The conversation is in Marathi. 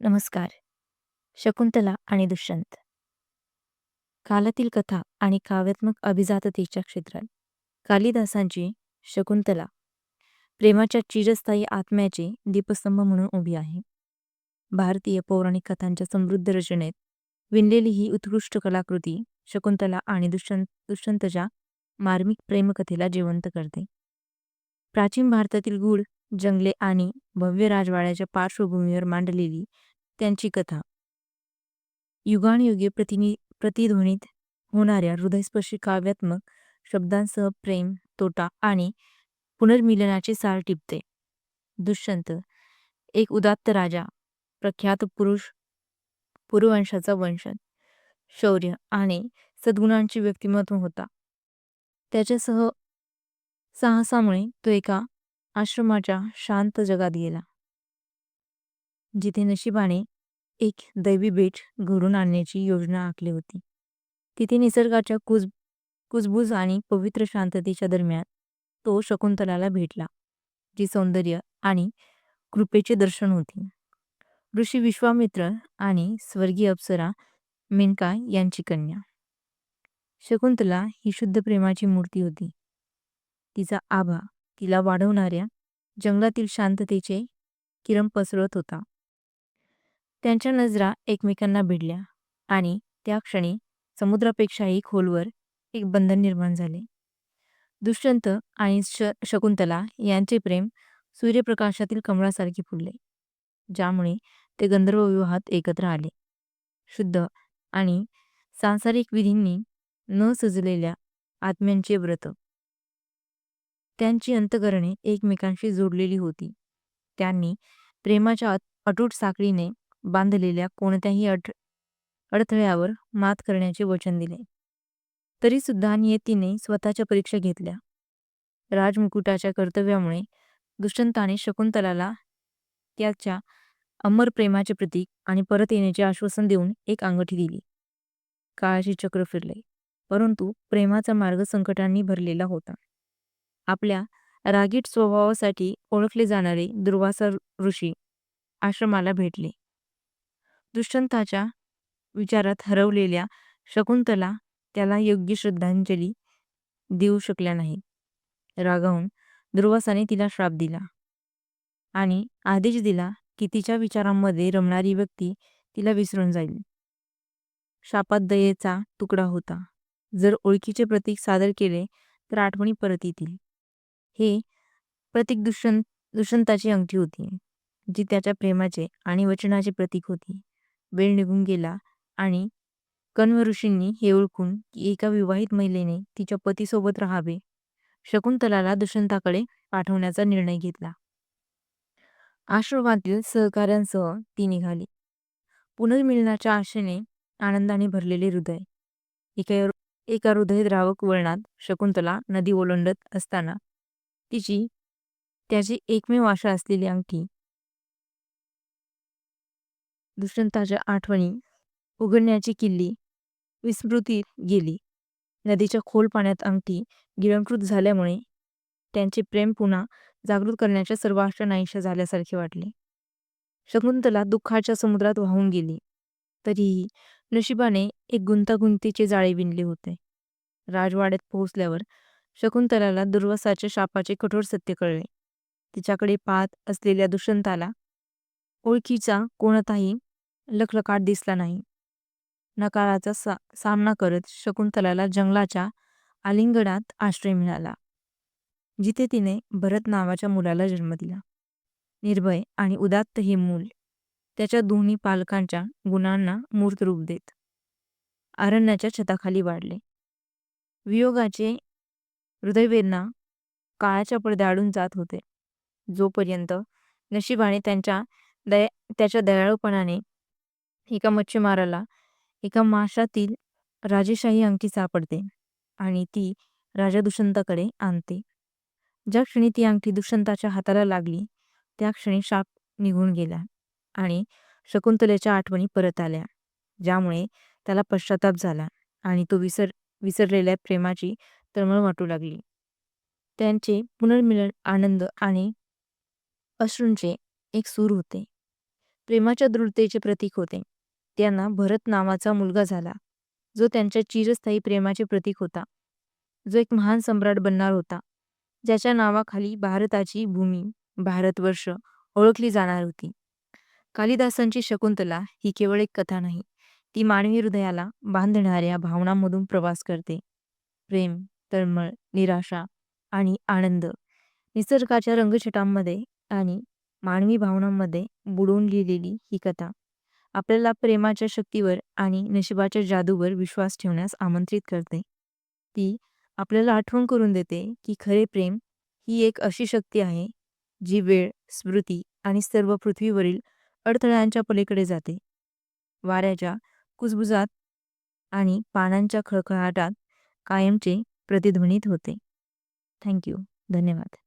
नमस्कार. शकुंतला आणि दुष्यंत. कालातील कथा आणि काव्यात्मक अभिजाततेच्या क्षेत्रात कालिदासांची शकुंतला प्रेमाच्या चिरस्थायी आत्म्याचे दीपस्तंभ म्हणून उभी आहे. भारतीय पौराणिक कथांच्या समृद्ध रचनेत विणलेली ही उत्कृष्ट कलाकृती शकुंतला आणि दुष्यंत दुष्यंतच्या मार्मिक प्रेमकथेला जिवंत करते. प्राचीन भारतातील गूढ जंगले आणि भव्य राजवाड्याच्या पार्श्वभूमीवर मांडलेली त्यांची कथा. युगानयुगे प्रतिनि प्रतिध्वनीत होणाऱ्या हृदयस्पर्शी काव्यात्मक शब्दांसह प्रेम तोटा आणि पुनर्मिलनाचे सार टिपते. दुष्यंत एक उदात्त राजा प्रख्यात पुरुष पुरुवंशाचा वंशज शौर्य आणि सद्गुणांचे व्यक्तिमत्व होता. त्याच्यासह साहसामुळे तो एका आश्रमाच्या शांत जगात गेला. जिथे नशिबाने एक दैवी बेट घडून आणण्याची योजना आखली होती. तिथे निसर्गाच्या कुज कुजबूज आणि पवित्र शांततेच्या दरम्यान तो शकुंतलाला भेटला जी सौंदर्य आणि कृपेचे दर्शन होती. ऋषी विश्वामित्र आणि स्वर्गीय अप्सरा मेनका यांची कन्या. शकुंतला ही शुद्ध प्रेमाची मूर्ती होती. तिचा आभा तिला वाढवणाऱ्या जंगलातील शांततेचे किरण पसरत होता. त्यांच्या नजरा एकमेकांना भिडल्या आणि त्या क्षणी समुद्रापेक्षाही खोलवर एक बंधन निर्माण झाले. दुष्यंत आणि श शकुंतला यांचे प्रेम सूर्यप्रकाशातील कमळासारखे फुलले ज्यामुळे ते गंधर्व विवाहात एकत्र आले. शुद्ध आणि सांसारिक विधींनी न सजलेल्या आत्म्यांचे व्रत त्यांची अंतकरणे एकमेकांशी जोडलेली होती. त्यांनी प्रेमाच्या अटूट साखळीने बांधलेल्या कोणत्याही अड अडथळ्यावर मात करण्याचे वचन दिले. तरी सुद्धा नियतीने स्वतःच्या परीक्षा घेतल्या. राजमुकुटाच्या कर्तव्यामुळे दुष्यंताने शकुंतलाला त्याच्या अमर प्रेमाचे प्रतीक आणि परत येण्याचे आश्वासन देऊन एक अंगठी दिली. काळाचे चक्र फिरले परंतु प्रेमाचा मार्ग संकटांनी भरलेला होता. आपल्या रागीट स्वभावासाठी ओळखले जाणारे दुर्वासा ऋषी आश्रमाला भेटले. दुष्यंताच्या विचारात हरवलेल्या शकुंतला त्याला योग्य श्रद्धांजली देऊ शकल्या नाही रागावून दुर्वासाने तिला श्राप दिला आणि आदेश दिला की तिच्या विचारांमध्ये रमणारी व्यक्ती तिला विसरून जाईल. शापात दयेचा तुकडा होता. जर ओळखीचे प्रतीक सादर केले तर आठवणी परत येतील. हे प्रतीक दुष्यंत दुष्यंताची अंगठी होती जी त्याच्या प्रेमाचे आणि वचनाचे प्रतीक होती. वेळ निघून गेला आणि कण्व ऋषींनी हे ओळखून की एका विवाहित महिलेने तिच्या पतीसोबत राहावे शकुंतलाला दुष्यंताकडे पाठवण्याचा निर्णय घेतला. आश्रमातील सहकाऱ्यांसह ती निघाली. पुनर्मिलनाच्या आशेने आनंदाने भरलेले हृदय. एका एका हृदयद्रावक वळणात शकुंतला नदी ओलांडत असताना तिची त्याची एकमेव आशा असलेली अंगठी. दुष्यंताच्या आठवणी उघडण्याची किल्ली विस्मृतीत गेली. नदीच्या खोल पाण्यात अंगठी गिळंकृत झाल्यामुळे त्यांचे प्रेम पुन्हा जागृत करण्याच्या सर्व आशा नाहीशा झाल्यासारखे वाटले. शकुंतला दुःखाच्या समुद्रात वाहून गेली. तरीही नशिबाने एक गुंतागुंतीचे जाळे विणले होते. राजवाड्यात पोहोचल्यावर शकुंतलाला दुर्वासाच्या शापाचे कठोर सत्य कळले. तिच्याकडे पाहत असलेल्या दुष्यंताला ओळखीचा कोणताही लखलकाट दिसला नाही. नकाराचा सा सामना करत शकुंतलाला जंगलाच्या आलिंगणात आश्रय मिळाला जिथे तिने भरत नावाच्या मुलाला जन्म दिला. निर्भय आणि उदात्त हे मूल त्याच्या दोन्ही पालकांच्या गुणांना मूर्त रूप देत अरण्याच्या छताखाली वाढले. वियोगाचे हृदयवेदना काळाच्या पडद्याआडून जात होते. जोपर्यंत नशिबाने त्यांच्या दया त्याच्या दयाळूपणाने एका मच्छीमाराला एका माशातील राजेशाही अंगठी सापडते आणि ती राजा दुष्यंताकडे आणते. ज्या क्षणी ती अंगठी दुष्यंताच्या हाताला लागली त्या क्षणी शाप निघून गेला आणि शकुंतलेच्या आठवणी परत आल्या ज्यामुळे त्याला पश्चाताप झाला आणि तो विसर विसरलेल्या प्रेमाची तळमळ वाटू लागली. त्यांचे पुनर्मिलन आनंद आणि अश्रूंचे एक सूर होते. प्रेमाच्या दृढतेचे प्रतीक होते. त्यांना भरत नावाचा मुलगा झाला. जो त्यांच्या चिरस्थायी प्रेमाचे प्रतीक होता. जो एक महान सम्राट बनणार होता. ज्याच्या नावाखाली भारताची भूमी भारतवर्ष ओळखली जाणार होती. कालिदासांची शकुंतला ही केवळ एक कथा नाही. ती मानवी हृदयाला बांधणाऱ्या भावनांमधून प्रवास करते. प्रेम. तळमळ निराशा आणि आनंद. निसर्गाच्या रंगछटांमध्ये आणि मानवी भावनांमध्ये बुडवून लिहिलेली ही कथा आपल्याला प्रेमाच्या शक्तीवर आणि नशिबाच्या जादूवर विश्वास ठेवण्यास आमंत्रित करते. ती आपल्याला आठवण करून देते की खरे प्रेम ही एक अशी शक्ती आहे जी वेळ स्मृती आणि सर्व पृथ्वीवरील अडथळ्यांच्या पलीकडे जाते. वाऱ्याच्या कुजबुजात आणि पानांच्या खळखळाटात कायमचे प्रतिध्वनित होते. थँक्यू धन्यवाद.